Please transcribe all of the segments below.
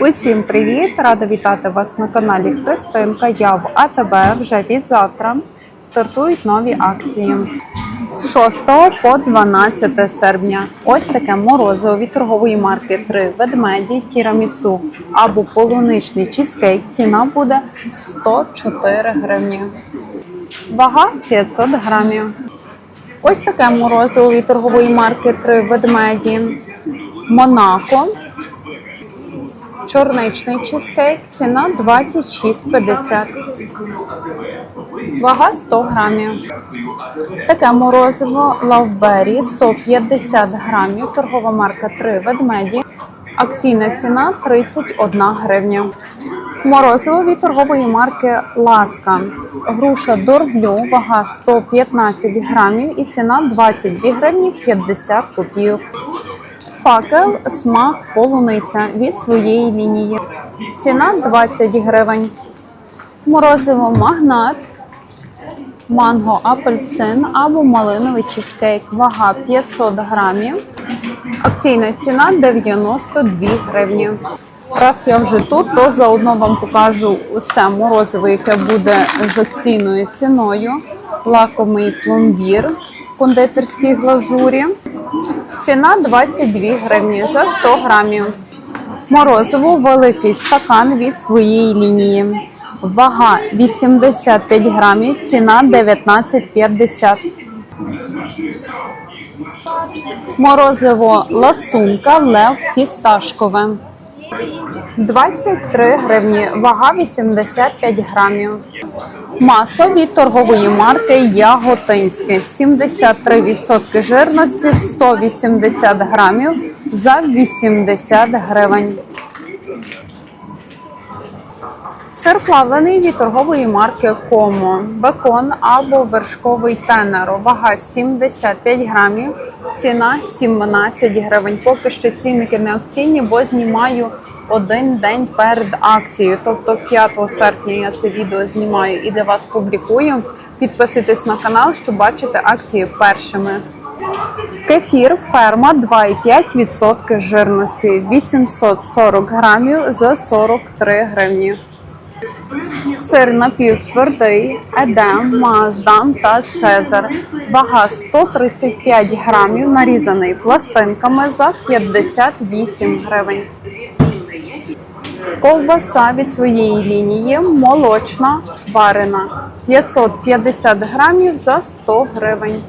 Усім привіт! Рада вітати вас на каналі Христинка. Я в АТБ вже від завтра стартують нові акції. З 6 по 12 серпня. Ось таке морозиво від торгової марки 3 ведмеді тірамісу або полуничний чізкейк. Ціна буде 104 гривні. Вага 500 грамів. Ось таке морозиво від торгової марки 3 ведмеді. Монако. Чорничний чизкейк. Ціна 26,50. Вага 100 грамів. Таке морозиво Лавбері 150 грамів. Торгова марка 3 ведмеді. Акційна ціна 31 гривня. Морозиво від торгової марки Ласка. Груша Дорблю, вага 115 грамів і ціна 22 гривні 50 копійок. Факел смак полуниця від своєї лінії. Ціна 20 гривень. Морозиво магнат, манго апельсин або малиновий чизкейк. Вага 500 грамів. Акційна ціна 92 гривні. Раз я вже тут, то заодно вам покажу усе морозиво, яке буде з акційною ціною. Лакомий пломбір кондитерській глазурі. Ціна 22 гривні за 100 грамів. Морозиво великий стакан від своєї лінії. Вага 85 грамів, ціна 19,50. Морозиво ласунка лев фісташкове. 23 гривні, вага 85 грамів. Масло від торгової марки Яготинське 73% жирності 180 грамів за 80 гривень. Сир плавлений від торгової марки Комо, бекон або вершковий тенеро. Вага 75 грамів, ціна 17 гривень. Поки що цінники не акційні, бо знімаю один день перед акцією. Тобто 5 серпня я це відео знімаю і для вас публікую. Підписуйтесь на канал, щоб бачити акції першими. Кефір ферма 2,5% жирності 840 грамів за 43 гривні. Сир напівтвердий, едем, маздам та цезар. Вага 135 грамів, нарізаний пластинками за 58 гривень. Ковбаса від своєї лінії молочна варена 550 грамів за 100 гривень.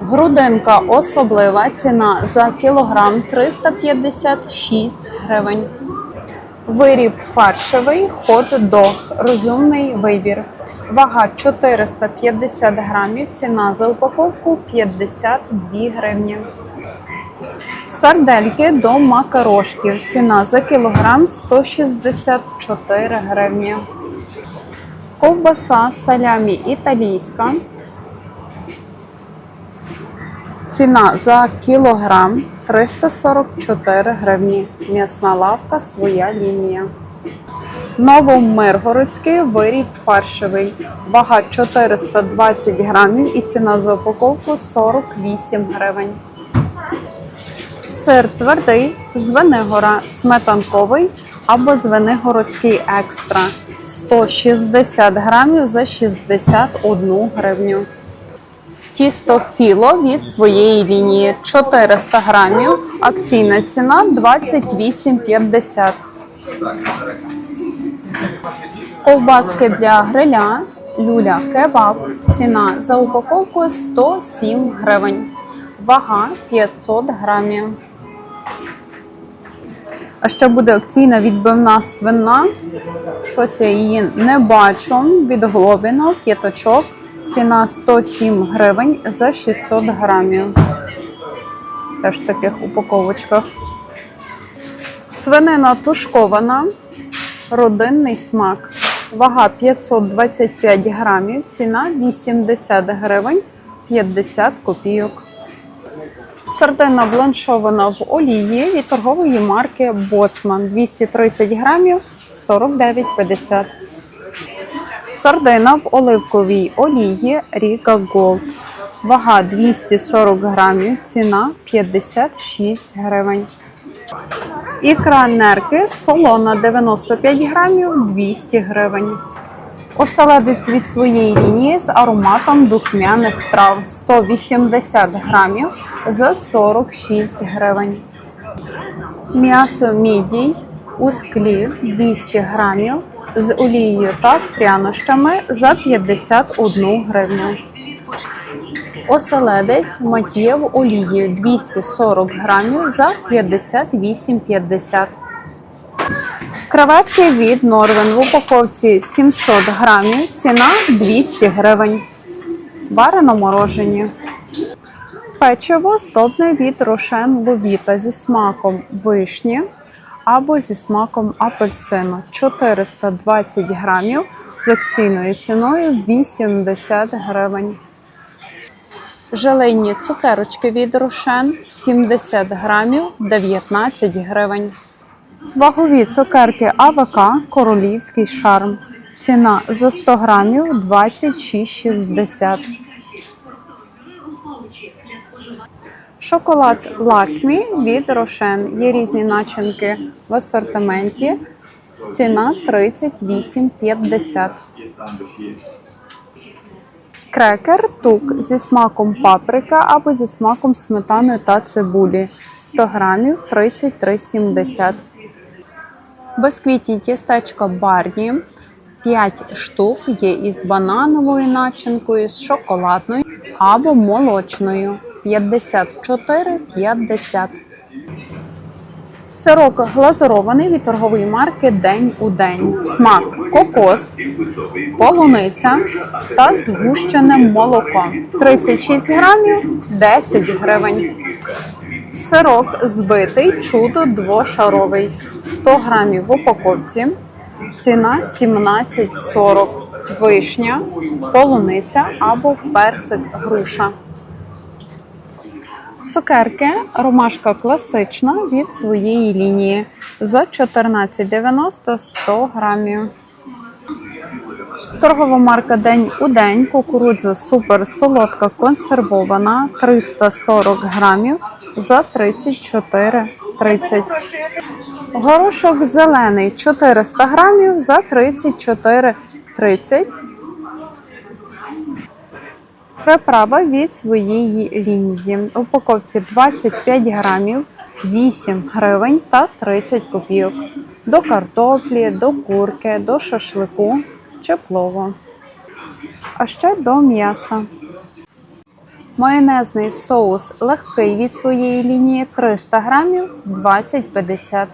Грудинка особлива ціна за кілограм 356 гривень. Виріб фаршевий хот-дог. Розумний вибір. Вага 450 грамів. Ціна за упаковку 52 гривні. Сардельки до макарошків. Ціна за кілограм 164 гривні. Ковбаса салямі італійська. Ціна за кілограм 344 гривні. М'ясна лавка своя лінія. Новомиргородський виріб фаршевий. Вага 420 грамів і ціна за упаковку 48 гривень. Сир твердий з Венигора, сметанковий або з Венигородський екстра. 160 грамів за 61 гривню. Тісто філо від своєї лінії 400 грамів. Акційна ціна 28,50. Ковбаски для гриля, люля кебаб. Ціна за упаковку 107 гривень. Вага 500 грамів. А ще буде акційна відбивна свина. Щось я її не бачу. Від Глобіно, п'яточок. Ціна 107 гривень за 600 грамів. Теж в таких упаковочках. Свинина тушкована, родинний смак. Вага 525 грамів, ціна 80 гривень 50 копійок. Сардина бланшована в олії від торгової марки Боцман 230 грамів 49,50. Сардина в оливковій олії Ріка Голд. Вага 240 грамів, ціна 56 гривень. Ікра нерки солона 95 грамів 200 гривень. Оселедець від своєї лінії з ароматом духмяних трав 180 грамів за 46 гривень. М'ясо мідій у склі 200 грамів з олією та прянощами за 51 гривню. Оселедець матєв олією 240 грамів за 58,50. Креветки від Норвен в упаковці 700 грамів, ціна 200 гривень. Варено морожені. Печиво здобне від Рошен Ловіта зі смаком вишні або зі смаком апельсину 420 грамів з акційною ціною 80 гривень. Желейні цукерочки від Рошен 70 грамів 19 гривень. Вагові цукерки АВК Королівський шарм. Ціна за 100 грамів 26,60. Шоколад Лакмі від Рошен. Є різні начинки в асортименті. Ціна 38,50. Крекер тук зі смаком паприка або зі смаком сметани та цибулі. 100 грамів 33,70. Безквітні тістечка Барні 5 штук є із банановою начинкою, з шоколадною або молочною 54,50. Сирок глазурований від торгової марки День у день. Смак кокос, полуниця та згущене молоко. 36 грамів 10 гривень. Сирок збитий, чудо двошаровий. 100 грамів в упаковці. Ціна 17,40. Вишня, полуниця або персик груша. Цукерки ромашка класична від своєї лінії за 14,90 100 грамів. Торгова марка День у день. Кукурудза супер солодка консервована 340 грамів за 34,30. Горошок зелений 400 грамів за 34,30. Приправа від своєї лінії. У упаковці 25 грамів, 8 гривень та 30 копійок. До картоплі, до курки, до шашлику чи плову. А ще до м'яса. Майонезний соус легкий від своєї лінії 300 грамів 20,50.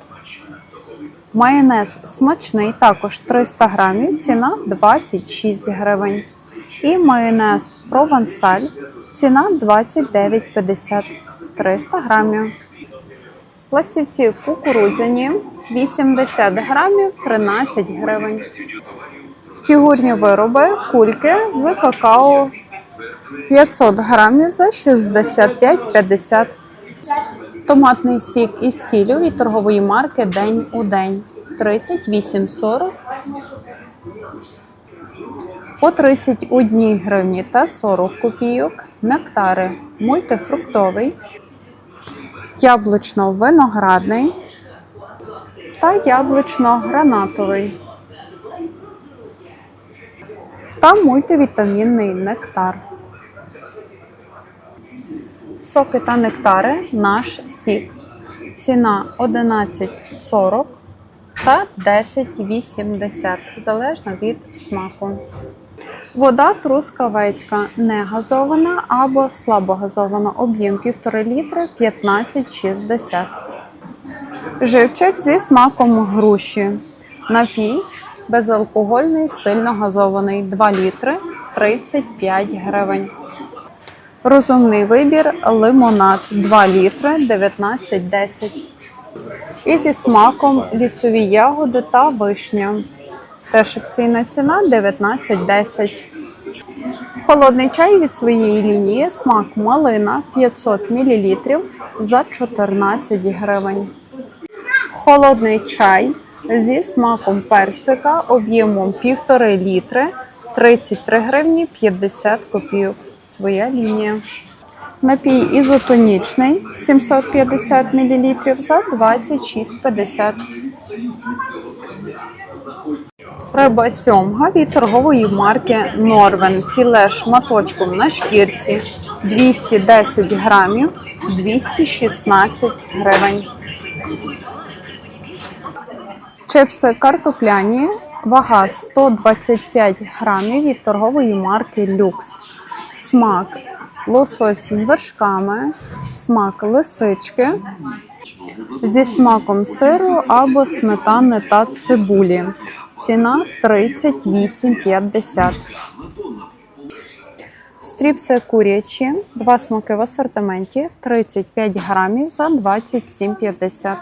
Майонез смачний, також 300 грамів, ціна 26 гривень. І майонез провансаль, ціна 29,50 300 грамів. Пластівці кукурудзяні 80 грамів 13 гривень. Фігурні вироби кульки з какао 500 грамів за 65,50. Томатний сік із сіллю від торгової марки День у день 38,40 по 31 гривні та 40 копійок. Нектари мультифруктовий, яблучно-виноградний та яблучно-гранатовий. Та мультивітамінний нектар. Соки та нектари наш сік. Ціна 11,40 та 10,80 залежно від смаку. Вода трускавецька не газована або слабогазована. Об'єм 1,5 літри 15,60. Живчик зі смаком груші. Напій безалкогольний, сильно газований 2 літри 35 гривень. Розумний вибір лимонад 2 літри 19,10. І зі смаком лісові ягоди та вишня. Теж акційна ціна 19,10. Холодний чай від своєї лінії смак малина 500 мл за 14 гривень. Холодний чай зі смаком персика об'ємом 1,5 літри 33 гривні 50 копійок. Своя лінія. Напій ізотонічний 750 мл за 26,50. Риба сьомга від торгової марки Норвен. Філе шматочком на шкірці 210 грамів 216 гривень. Чипси картопляні, вага 125 грамів від торгової марки Люкс. Смак лосось з вершками, смак лисички зі смаком сиру або сметани та цибулі. Ціна 38,50. Стріпси курячі, два смаки в асортименті 35 грамів за 27,50.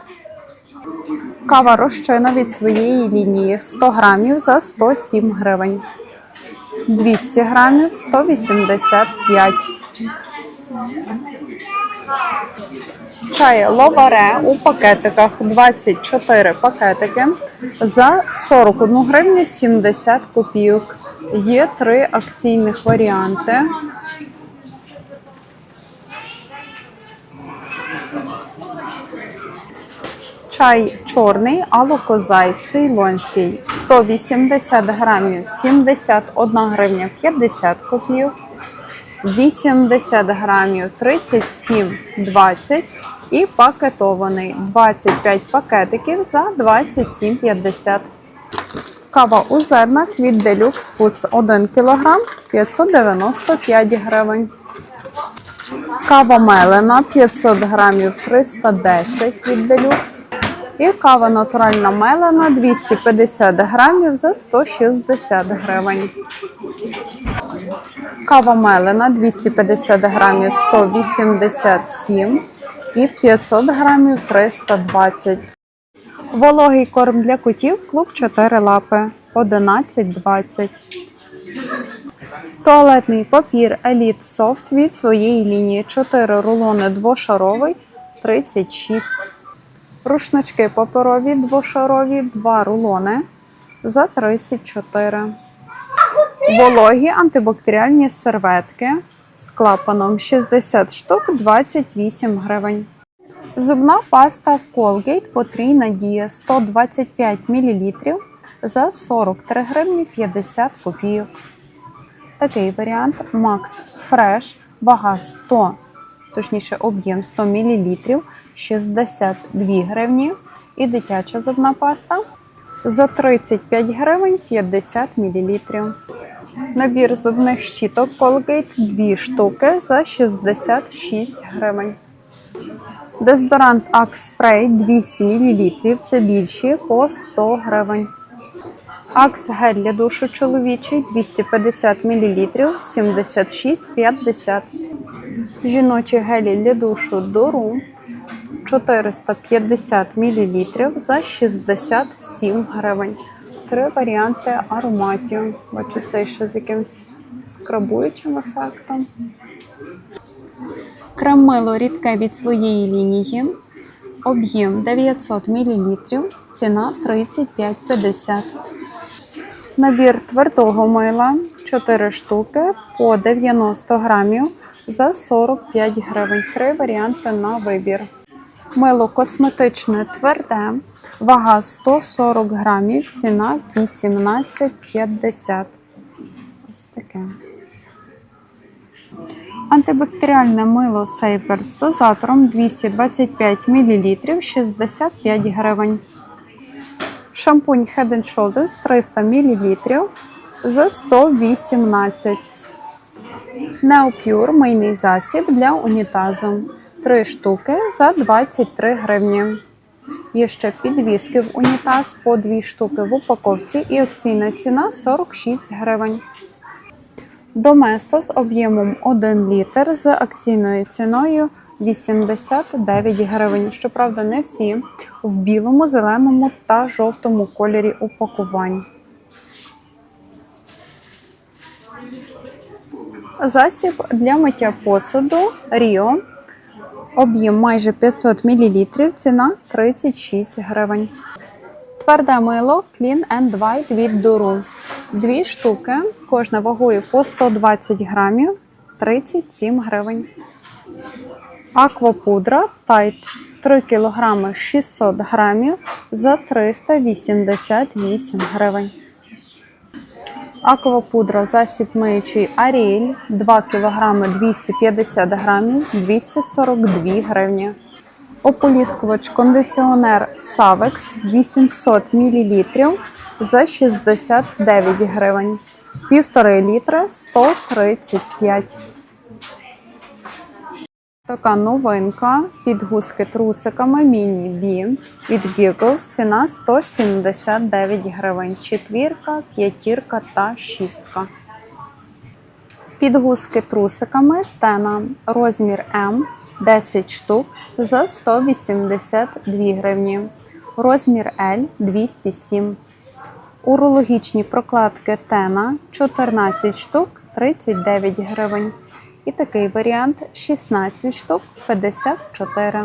Кава розчина від своєї лінії 100 грамів за 107 гривень. 200 грамів 185. Чай ловаре у пакетиках 24 пакетики за 41 гривню 70 копійок. Є три акційних варіанти. Чай чорний, алокозай, цейлонський 180 грамів 71 гривня 50 копійок, 80 грамів 37,20 і пакетований 25 пакетиків за 27,50. Кава у зернах від Deluxe Foods 1 кг 595 гривень. Кава мелена 500 грамів 310 від Deluxe. І кава натуральна мелена 250 грамів за 160 гривень. Кава мелена 250 грамів 187 і 500 грамів 320. Вологий корм для котів клуб 4 лапи 11,20. Туалетний папір Elite Soft від своєї лінії 4 рулони двошаровий 36. Рушнички паперові двошарові 2 рулони за 34. Вологі антибактеріальні серветки з клапаном 60 штук 28 гривень. Зубна паста Colgate потрійна дія 125 мл за 43 гривні 50 копійок. Такий варіант Max Fresh, вага 100, точніше об'єм 100 мл 62 гривні. І дитяча зубна паста за 35 гривень 50 мл. Набір зубних щіток Colgate 2 штуки за 66 гривень. Дезодорант Axe Spray 200 мл. Це більші по 100 гривень. Axe гель для душу чоловічий 250 мл 76,50. Жіночі гелі для душу Дору 450 мл за 67 гривень. Три варіанти ароматів. Бачу цей ще з якимось скрабуючим ефектом. Крем-мило рідке від своєї лінії. Об'єм 900 мл, ціна 35,50. Набір твердого мила 4 штуки по 90 грамів за 45 гривень. Три варіанти на вибір. Мило косметичне тверде, вага 140 грамів, ціна 18,50. Ось таке. Антибактеріальне мило Сейпер з дозатором 225 мл 65 гривень. Шампунь Head Shoulders 300 мл за 118. Neopure мийний засіб для унітазу. 3 штуки за 23 гривні. Є ще підвіски в унітаз по 2 штуки в упаковці і акційна ціна 46 гривень. Доместос об'ємом 1 літр з акційною ціною 89 гривень. Щоправда, не всі в білому, зеленому та жовтому кольорі упакувань. Засіб для миття посуду Ріо. Об'єм майже 500 мл, ціна 36 гривень. Тверде мило Clean and White від Дуру. Дві штуки, кожна вагою по 120 грамів, 37 гривень. Аквапудра Тайт 3 кг 600 грамів за 388 гривень. Аквапудра засіб миючий Аріель 2 кг 250 г 242 гривні. Ополіскувач кондиціонер Савекс 800 мл за 69 гривень. Півтори літра 135. Така новинка підгузки трусиками міні бі від Giggles. Ціна 179 гривень. Четвірка, п'ятірка та шістка. Підгузки трусиками Тена розмір М 10 штук за 182 гривні. Розмір L 207. Урологічні прокладки Тена 14 штук 39 гривень. І такий варіант 16 штук 54.